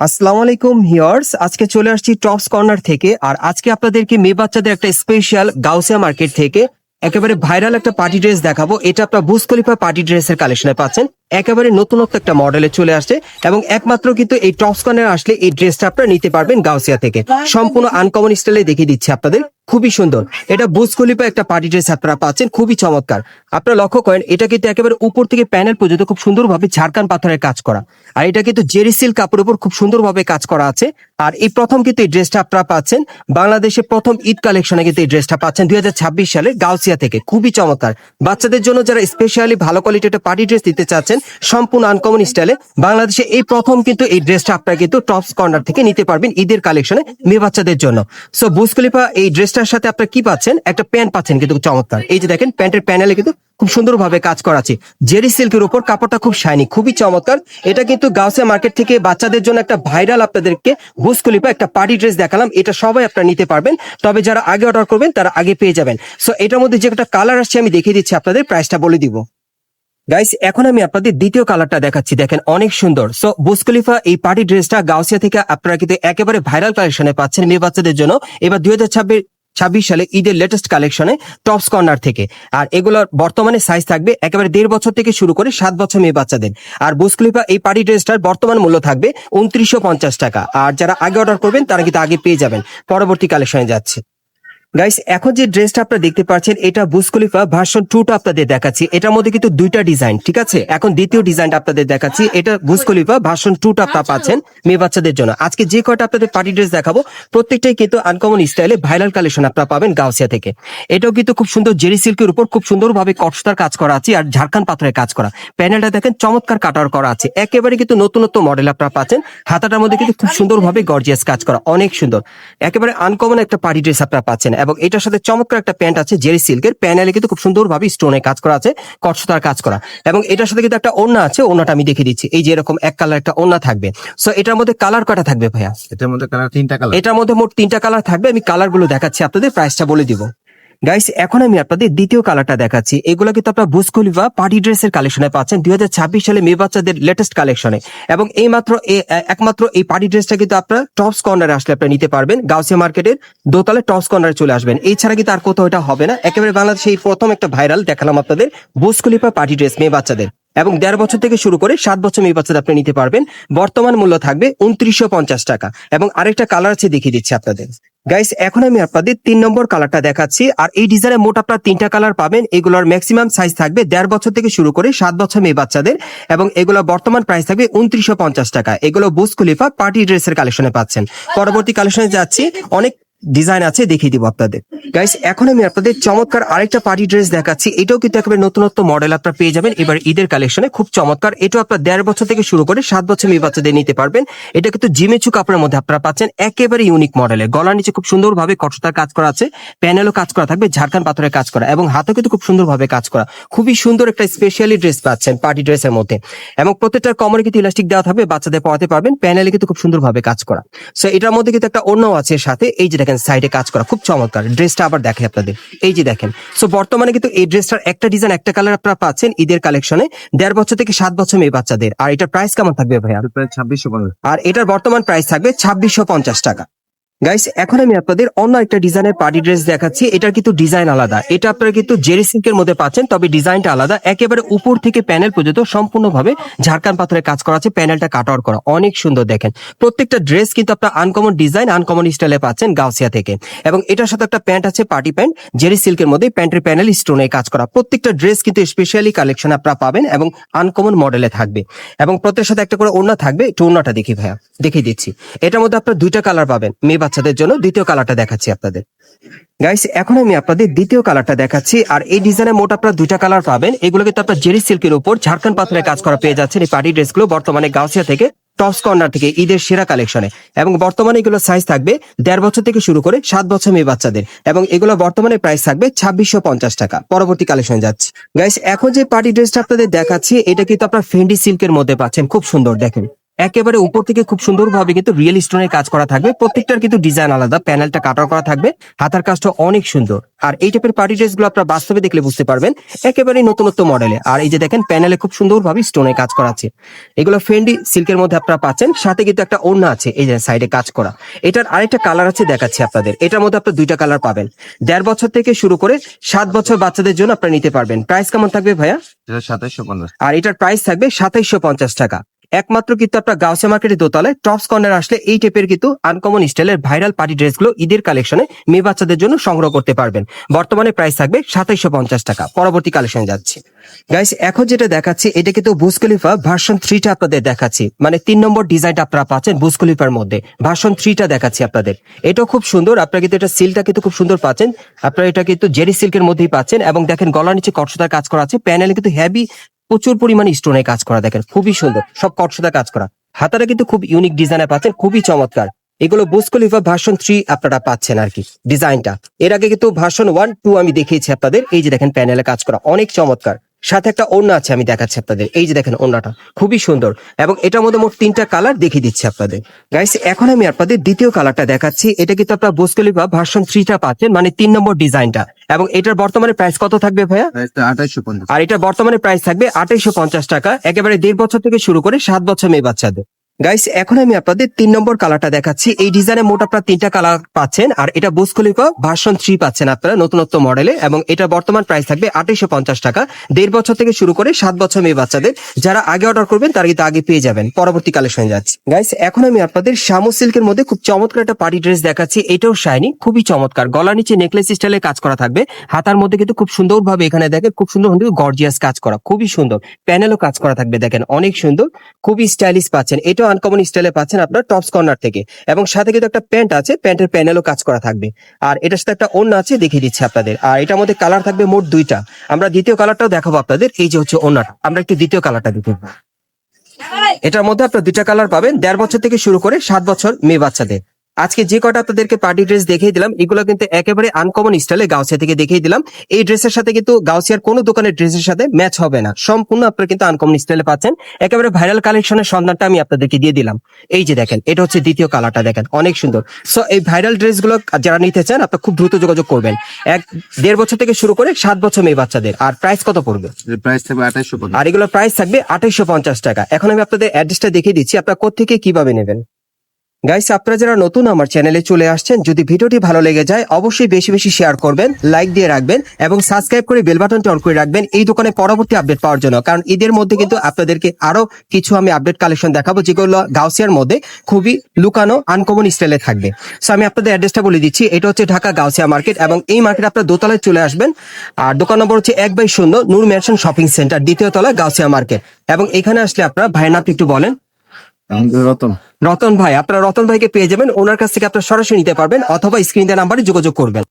আসসালামু আলাইকুম হিয়ার্স আজকে চলে আসছি টপস কর্নার থেকে, আর আজকে আপনাদেরকে মেয়ে বাচ্চাদের একটা স্পেশাল গাউসিয়া মার্কেট থেকে একেবারে ভাইরাল একটা পার্টি ড্রেস দেখাবো। এটা আপনার বুস পার্টি ড্রেসের কালেকশনে পাচ্ছেন। একেবারে নতুনত্ব একটা মডেলে চলে আসছে এবং একমাত্র কিন্তু এই টপস কর্নার আসলে এই ড্রেসটা আপনারা নিতে পারবেন গাউসিয়া থেকে। সম্পূর্ণ আনকমন স্টাইলে দেখিয়ে দিচ্ছি আপনাদের। খুবই সুন্দর। এটা খলিফা একটা পার্টি ড্রেস আপনারা পাচ্ছেন। খুবই চমৎকার। আপনারা লক্ষ্য করেন, এটা কিন্তু একেবারে উপর থেকে প্যানেল পর্যন্ত খুব সুন্দরভাবে ঝাড়খান পাথরের কাজ করা। আর এটা কিন্তু জেরি সিল্ক কাপড়ের উপর খুব সুন্দরভাবে কাজ করা আছে। আর এই প্রথম কিন্তু এই ড্রেসটা আপনারা পাচ্ছেন। বাংলাদেশে প্রথম ঈদ কালেকশনে কিন্তু এই ড্রেসটা পাচ্ছেন দুই হাজার ছাব্বিশ সালে গাউসিয়া থেকে। খুবই চমৎকার। বাচ্চাদের জন্য যারা স্পেশালি ভালো কোয়ালিটির একটা পার্টি ড্রেস দিতে চাচ্ছেন সম্পূর্ণ আনকমন স্টাইলে বাংলাদেশে এই প্রথম কিন্তু এই ড্রেসটা আপনারা কিন্তু টপস কর্নার থেকে নিতে পারবেন ঈদের কালেকশনে মেয়ে বাচ্চাদের জন্য। সো বুসকলিফা এই ড্রেসটার সাথে আপনারা কি পাচ্ছেন? একটা প্যান্ট পাচ্ছেন কিন্তু চমৎকার। এই যে দেখেন প্যান্টের প্যানেলে কিন্তু খুব সুন্দরভাবে কাজ করা আছে। জেরি সিল্কের উপর কাপড়টা খুব শাইনি খুবই চমৎকার। এটা কিন্তু গাউসিয়া মার্কেট থেকে বাচ্চাদের জন্য একটা ভাইরাল আপনাদেরকে বুসকলিপা একটা পার্টি ড্রেস দেখালাম। এটা সবাই আপনারা নিতে পারবেন। তবে যারা আগে অর্ডার করবেন, তারা আগে পেয়ে যাবেন। সো এটার মধ্যে যে একটা কালার আসছে, আমি দেখিয়ে দিচ্ছি আপনাদের। প্রাইসটা বলে দিব। গাইস এখন আমি আপনাদের দ্বিতীয় কালারটা দেখাচ্ছি। দেখেন, অনেক সুন্দর। সো বুসকলিফা এই পার্টি ড্রেসটা গাউসিয়া থেকে আপনারা কিন্তু একেবারে ভাইরাল কালেকশনে পাচ্ছেন মেয়ে বাচ্চাদের জন্য। এবার দুই হাজার ছাব্বিশ ছাব্বিশ সালে ঈদের লেটেস্ট কালেকশনে টপস কর্নার থেকে। আর এগুলোর বর্তমানে সাইজ থাকবে একেবারে দেড় বছর থেকে শুরু করে সাত বছর মেয়ে বাচ্চাদের। আর বুসক্লিপা এই পার্টি ড্রেসটার বর্তমান মূল্য থাকবে উনত্রিশশো পঞ্চাশ টাকা। আর যারা আগে অর্ডার করবেন, তারা কিন্তু আগে পেয়ে যাবেন। পরবর্তী কালেকশনে যাচ্ছে। গাইস এখন যে ড্রেসটা আপনারা দেখতে পাচ্ছেন, এটা বুসকলিফা ভার্সন টুটা আপনাদের দেখাচ্ছি। এটার মধ্যে কিন্তু দুইটা ডিজাইন ঠিক আছে? এখন দ্বিতীয় ডিজাইনটা আপনাদের দেখাচ্ছি। এটা বুসকলিফা ভার্সন টুটা আপনারা পাচ্ছেন মেয়ে বাচ্চাদের জন্য। আজকে যে কয়টা আপনাদের পার্টি ড্রেস দেখাবো, প্রত্যেকটাই কিন্তু আনকমন স্টাইলে ভাইরাল কালেকশন আপনারা পাবেন গাউসিয়া থেকে। এটাও কিন্তু খুব সুন্দর জেরি সিল্কের উপর খুব সুন্দরভাবে কটসতার কাজ করা আছে আর ঝাড়খান পাথরের কাজ করা। প্যানেলটা দেখেন, চমৎকার কাটার করা আছে। একেবারে কিন্তু নতুনত্ব মডেল আপনারা পাচ্ছেন। হাতাটার মধ্যে কিন্তু খুব সুন্দরভাবে গর্জিয়াস কাজ করা, অনেক সুন্দর। একেবারে আনকমন একটা পার্টি ড্রেস আপনারা পাচ্ছেন। এবং এটার সাথে চমৎকার একটা প্যান্ট আছে জেরি সিল্কের। প্যানেলে কিন্তু খুব সুন্দরভাবে স্টোনে কাজ করা আছে কটসতার কাজ করা। এবং এটার সাথে কিন্তু একটা ওড়না আছে ওড়নাটা আমি দেখে দিচ্ছি। এই যে এরকম এক কালার একটা ওড়না থাকবে। সো এটার মধ্যে কালার কটা থাকবে ভাইয়া? এটার মধ্যে কালার তিনটা কালার এটার মধ্যে মোট তিনটা কালার থাকবে। আমি কালারগুলো দেখাচ্ছি আপনাদের প্রাইসটা বলে দিব। গাইস এখন আমি আপনাদের দ্বিতীয় কালারটা দেখাচ্ছি। এগুলো কিন্তু আপনার বুসকলিভা পার্টি ড্রেসের কালেকশনে পাচ্ছেন, দুই হাজার ছাব্বিশ সালে মেয়ে বাচ্চাদের লেটেস্ট কালেকশনে এবং এই মাত্র একমাত্র এই পার্টি ড্রেসটা কিন্তু আপনার টপস কর্নারে আসলে আপনারা নিতে পারবেন গাউসিয়া মার্কেটের দোতলে টপস কর্নারে চলে আসবেন। এছাড়া কিন্তু আর কোথাও এটা হবে না, একেবারে বাংলাদেশে এই প্রথম একটা ভাইরাল দেখালাম আপনাদের বুসকলিভা পার্টি ড্রেস মেয়ে বাচ্চাদের। এবং দেড় বছর থেকে শুরু করে সাত বছর মেয়ে বাচ্চাদের আপনি নিতে পারবেন, বর্তমান মূল্য থাকবে উনত্রিশশো পঞ্চাশ টাকা। এবং আরেকটা কালার আছে দেখিয়ে দিচ্ছি আপনাদের। গাইস এখন আমি আপনাদের তিন নম্বর কালারটা দেখাচ্ছি আর এই ডিজাইনে মোট আপনার তিনটা কালার পাবেন। এগুলোর ম্যাক্সিমাম সাইজ থাকবে দেড় বছর থেকে শুরু করে সাত বছর মেয়ে বাচ্চাদের এবং এগুলো বর্তমান প্রাইস থাকবে উনত্রিশশো পঞ্চাশ টাকা। এগুলো বুস খুলিফা পার্টি ড্রেসের কালেকশনে পাচ্ছেন। পরবর্তী কালেকশনে যাচ্ছি। অনেক ডিজাইন আছে, দেখিয়ে দিব আপনাদের। গাইস এখন আমি আপনাদের চমৎকার আরেকটা পার্টি ড্রেস দেখাচ্ছি। এটাও কিন্তু একেবারে নতুনত্ব মডেল আপনারা পেয়ে যাবেন। এবার ঈদের কালেকশনে খুব চমৎকার। এটাও আপনার দেড় বছর থেকে শুরু করে সাত বছর মেয়ে বাচ্চাদের নিতে পারবেন। এটা কিন্তু জিমেচু কাপড়ের মধ্যে আপনারা পাচ্ছেন একেবারে ইউনিক মডেলে গলার নিচে খুব সুন্দরভাবে কটসতার কাজ করা আছে প্যানেলও কাজ করা থাকবে, ঝাড়খান পাথরের কাজ করা এবং হাতে কিন্তু খুব সুন্দরভাবে কাজ করা। খুবই সুন্দর একটা স্পেশালি ড্রেস পাচ্ছেন পার্টি ড্রেসের মধ্যে। এবং প্রত্যেকটার কমরে কিন্তু ইলাস্টিক দেওয়া থাকবে, বাচ্চাদের পড়াতে পারবেন প্যানেলে কিন্তু খুব সুন্দরভাবে কাজ করা। সো এটার মধ্যে কিন্তু একটা অন্য আছে সাথে, এই যে দেখেন সাইডে কাজ করা। খুব চমৎকার। ড্রেসটা আবার দেখে আপনাদের। এই যে দেখেন। সো বর্তমানে কিন্তু এই ড্রেসটার একটা ডিজাইন একটা কালার আপনারা পাচ্ছেন ঈদের কালেকশনে দেড় বছর থেকে সাত বছর মেয়ে বাচ্চাদের। আর এটার প্রাইস কেমন থাকবে ভাইয়া? ছাব্বিশশো আর এটার বর্তমান প্রাইস থাকবে ছাব্বিশশো পঞ্চাশ টাকা। গাইস এখন আমি আপনাদের অন্য একটা ডিজাইনের পার্টি ড্রেস দেখাচ্ছি। এটার কিন্তু ডিজাইন আলাদা। এটা আপনারা কিন্তু জেরি সিল্কের মধ্যে পাচ্ছেন, তবে ডিজাইনটা আলাদা। একেবারে উপর থেকে প্যানেল পর্যন্ত সম্পূর্ণভাবে ঝাড়খান পাথরের কাজ করা আছে প্যানেলটা কাট আউট করা। অনেক সুন্দর দেখেন। প্রত্যেকটা ড্রেস কিন্তু আপনার আনকমন ডিজাইন আনকমন স্টাইলে পাচ্ছেন গাউসিয়া থেকে। এবং এটার সাথে একটা প্যান্ট আছে পার্টি প্যান্ট জেরি সিল্কের মধ্যে প্যান্টের প্যানেল স্টোনে কাজ করা। প্রত্যেকটা ড্রেস কিন্তু স্পেশালি কালেকশন আপনারা পাবেন এবং আনকমন মডেলে থাকবে। এবং প্রত্যেকের সাথে একটা করে ওড়না থাকবে। একটু ওড়নাটা দেখি ভাইয়া। দেখিয়ে দিচ্ছি। এটার মধ্যে আপনার দুইটা কালার পাবেন। মেয়ে বাচ্চাদের জন্য দ্বিতীয় কালারটা দেখাচ্ছি আপনাদের। গাইস এখন আমি আপনাদের দ্বিতীয় কালারটা দেখাচ্ছি, আর এই ডিজাইনে মোট আপনারা দুইটা কালার পাবেন। এগুলো কিন্তু আপনার জেরি সিল্কের উপর ঝাড়খান পাথরের কাজ করা পেয়ে যাচ্ছেন এই পার্টি ড্রেসগুলো বর্তমানে গাউসিয়া থেকে টপস কর্নার থেকে ঈদের সেরা কালেকশনে এবং বর্তমানে এগুলো সাইজ থাকবে দেড় বছর থেকে শুরু করে সাত বছর মেয়ে বাচ্চাদের। এবং এগুলো বর্তমানে প্রাইস থাকবে ছাব্বিশশো পঞ্চাশ টাকা। পরবর্তী কালেকশন যাচ্ছে। গাইস এখন যে পার্টি ড্রেসটা আপনাদের দেখাচ্ছি, এটা কিন্তু আপনার ফেন্ডি সিল্কের মধ্যে পাচ্ছেন। খুব সুন্দর, দেখেন। একেবারে উপর থেকে খুব সুন্দরভাবে কিন্তু রিয়েল স্টোনের কাজ করা থাকবে। প্রত্যেকটার কিন্তু ডিজাইন আলাদা প্যানেলটা কাটার করা থাকবে। হাতার কাজটা অনেক সুন্দর। আর এই টাইপের পার্টি ড্রেসগুলো আপনারা বাস্তবে দেখলে বুঝতে পারবেন একেবারে নতুনত্ব মডেলে আর এই যে দেখেন প্যানেলে খুব সুন্দর সুন্দরভাবে স্টোনের কাজ করা আছে। এগুলো ফেন্ডি সিল্কের মধ্যে আপনারা পাচ্ছেন সাথে কিন্তু একটা ওড়না আছে এই যে সাইডে কাজ করা। এটার আরেকটা কালার আছে দেখাচ্ছি আপনাদের। এটার মধ্যে আপনার দুইটা কালার পাবেন। দেড় বছর থেকে শুরু করে সাত বছর বাচ্চাদের জন্য আপনারা নিতে পারবেন। প্রাইস কেমন থাকবে ভাইয়া? আর এটার প্রাইস থাকবে সাতাইশশো পঞ্চাশ টাকা। একমাত্র কিন্তু আপনার গাউসে মার্কেটের দোতলায় টপস কর্নার আসলে এই টাইপের কিন্তু আনকমন স্টাইলের ভাইরাল পার্টি ড্রেসগুলো ঈদের কালেকশনে মেয়ে বাচ্চাদের জন্য সংগ্রহ করতে পারবেন। বর্তমানে প্রাইস থাকবে সাতাইশশো পঞ্চাশ টাকা। পরবর্তী কালেকশন যাচ্ছে। গাইস এখন যেটা দেখাচ্ছি, এটা কিন্তু বুসকলিফা ভার্সন থ্রিটা আপনাদের দেখাচ্ছি। মানে তিন নম্বর ডিজাইনটা আপনারা পাচ্ছেন বুসকলিফার মধ্যে। ভার্সন থ্রিটা দেখাচ্ছি আপনাদের। এটাও খুব সুন্দর। আপনারা কিন্তু এটা সিলটা কিন্তু খুব সুন্দর পাচ্ছেন। আপনারা এটা কিন্তু জেরি সিল্কের মধ্যেই পাচ্ছেন। এবং দেখেন গলার নিচে কটসদার কাজ করা আছে। প্যানেলে কিন্তু হেভি প্রচুর পরিমাণে স্টোনে কাজ করা, দেখেন, খুবই সুন্দর, সব কটসদা কাজ করা। হাতারা কিন্তু খুব ইউনিক ডিজাইনে পাচ্ছেন, খুবই চমৎকার। এগুলো বুসকলিফা ভার্সন থ্রি আপনারা পাচ্ছেন আর কি ডিজাইনটা এর আগে কিন্তু ভার্সন ওয়ান টু আমি দেখিয়েছি আপনাদের, এই যে দেখেন প্যানেলে কাজ করা, অনেক চমৎকার। সাথে একটা ওড়না আছে আমি দেখাচ্ছি আপনাদের। এই যে দেখেন ওড়নাটা খুবই সুন্দর। এবং এটার মধ্যে মোট তিনটা কালার দেখিয়ে দিচ্ছি আপনাদের। গাইস এখন আমি আপনাদের দ্বিতীয় কালারটা দেখাচ্ছি। এটা কিন্তু আপনার বুসকলিফা ভার্সন থ্রিটা পাচ্ছেন মানে তিন নম্বর ডিজাইনটা। এবং এটার বর্তমানে প্রাইস কত থাকবে ভাইয়া? আঠাইশো আর এটা বর্তমানে প্রাইস থাকবে আঠাইশো পঞ্চাশ টাকা। একেবারে দেড় বছর থেকে শুরু করে সাত বছর মেয়ে বাচ্চাদের। গাইস এখন আমি আপনাদের তিন নম্বর কালারটা দেখাচ্ছি। এই ডিজাইনে মোট আপনারা তিনটা কালার পাচ্ছেন, আর এটা বুসকলিফা ভার্সন থ্রি পাচ্ছেন আপনারা নতুনত্ব মডেলে এবং এটা বর্তমান প্রাইস থাকবে আঠাইশো পঞ্চাশ টাকা। দেড় বছর থেকে শুরু করে সাত বছর মেয়ে বাচ্চাদের, যারা আগে অর্ডার করবেন, তারা কিন্তু আগে পেয়ে যাবেন। পরবর্তী কালেকশন যাচ্ছে। গাইস এখন আমি আপনাদের শামু সিল্কের মধ্যে খুব চমৎকার একটা পার্টি ড্রেস দেখাচ্ছি। এটাও শাইনি খুবই চমৎকার। গলার নিচে নেকলেস স্টাইলে কাজ করা থাকবে। হাতার মধ্যে কিন্তু খুব সুন্দরভাবে এখানে দেখেন, খুব সুন্দর গর্জিয়াস কাজ করা, খুবই সুন্দর। প্যানেলও কাজ করা থাকবে, দেখেন, অনেক সুন্দর। খুবই স্টাইলিশ পাচ্ছেন। এটাও আনকমন স্টাইলে পাচ্ছেন আপনার টপস কর্নার থেকে। এবং সাথে কিন্তু একটা প্যান্ট আছে প্যান্টের প্যানেলও কাজ করা থাকবে। আর এটার সাথে একটা ওড়না আছে, দেখিয়ে দিচ্ছি আপনাদের। আর এটার মধ্যে কালার থাকবে মোট দুইটা। আমরা দ্বিতীয় কালারটাও দেখাবো আপনাদের, এই যে হচ্ছে ওনার আমরা একটু দ্বিতীয় কালারটা দিতে এটার মধ্যে আপনার দুইটা কালার পাবেন। দেড় বছর থেকে শুরু করে সাত বছর মেয়ে বাচ্চাদের। আজকে যে কটা আপনাদেরকে পার্টি ড্রেস দেখিয়ে দিলাম এগুলো কিন্তু একেবারে আনকমন স্টাইলে গাউসিয়া থেকে দেখিয়ে দিলাম। এই ড্রেসের সাথে কিন্তু গাউসিয়ার কোনো দোকানের ড্রেসের সাথে ম্যাচ হবে না। সম্পূর্ণ আপনারা কিন্তু আনকমন স্টাইলে পাচ্ছেন। একেবারে ভাইরাল কালেকশনের সন্ধানটা আমি আপনাদেরকে দিয়ে দিলাম। এই যে দেখেন এটা হচ্ছে দ্বিতীয় কালারটা দেখেন অনেক সুন্দর। সো এই ভাইরাল ড্রেসগুলো যারা নিতে চান আপনারা খুব দ্রুত যোগাযোগ করবেন। এক দেড় বছর থেকে শুরু করে সাত বছর মেয়ে বাচ্চাদের। আর প্রাইস কত পড়বে? প্রাইস থাকবে আঠাইশশো আর এগুলোর প্রাইস থাকবে আঠাইশো পঞ্চাশ টাকা। এখন আমি আপনাদের অ্যাড্রেসটা দেখিয়ে দিচ্ছি আপনারা কোথেকে কীভাবে নেবেন? গাইস আপনারা যারা নতুন আমার চ্যানেলে চলে আসছেন, যদি ভিডিওটি ভালো লেগে যায়, অবশ্যই বেশি বেশি শেয়ার করবেন লাইক দিয়ে রাখবেন, এবং সাবস্ক্রাইব করে বেল বাটনটি অন করে রাখবেন এই দোকানে পরবর্তী আপডেট পাওয়ার জন্য। কারণ ঈদের মধ্যে কিন্তু আপনাদেরকে আরও কিছু আমি আপডেট কালেকশন দেখাবো, যেগুলো গাউসিয়ার মধ্যে খুবই লুকানো আনকমন স্টাইলে থাকবে। সো আমি আপনাদের অ্যাড্রেসটা বলে দিচ্ছি। এটা হচ্ছে ঢাকা গাউসিয়া মার্কেট এবং এই মার্কেট আপনার দোতলায় চলে আসবেন। আর দোকান নম্বর হচ্ছে এক বাই শূন্য, নূর ম্যানশন শপিং সেন্টার দ্বিতীয় তলা গাউসিয়া মার্কেট এবং এখানে আসলে আপনারা নামটি একটু বলেন। রতন। রতন ভাই, আপনারা রতন ভাইকে পেয়ে যাবেন। ওনার কাছ থেকে আপনারা সরাসরি নিতে পারবেন, অথবা স্ক্রিন নাম্বারে যোগাযোগ করবেন।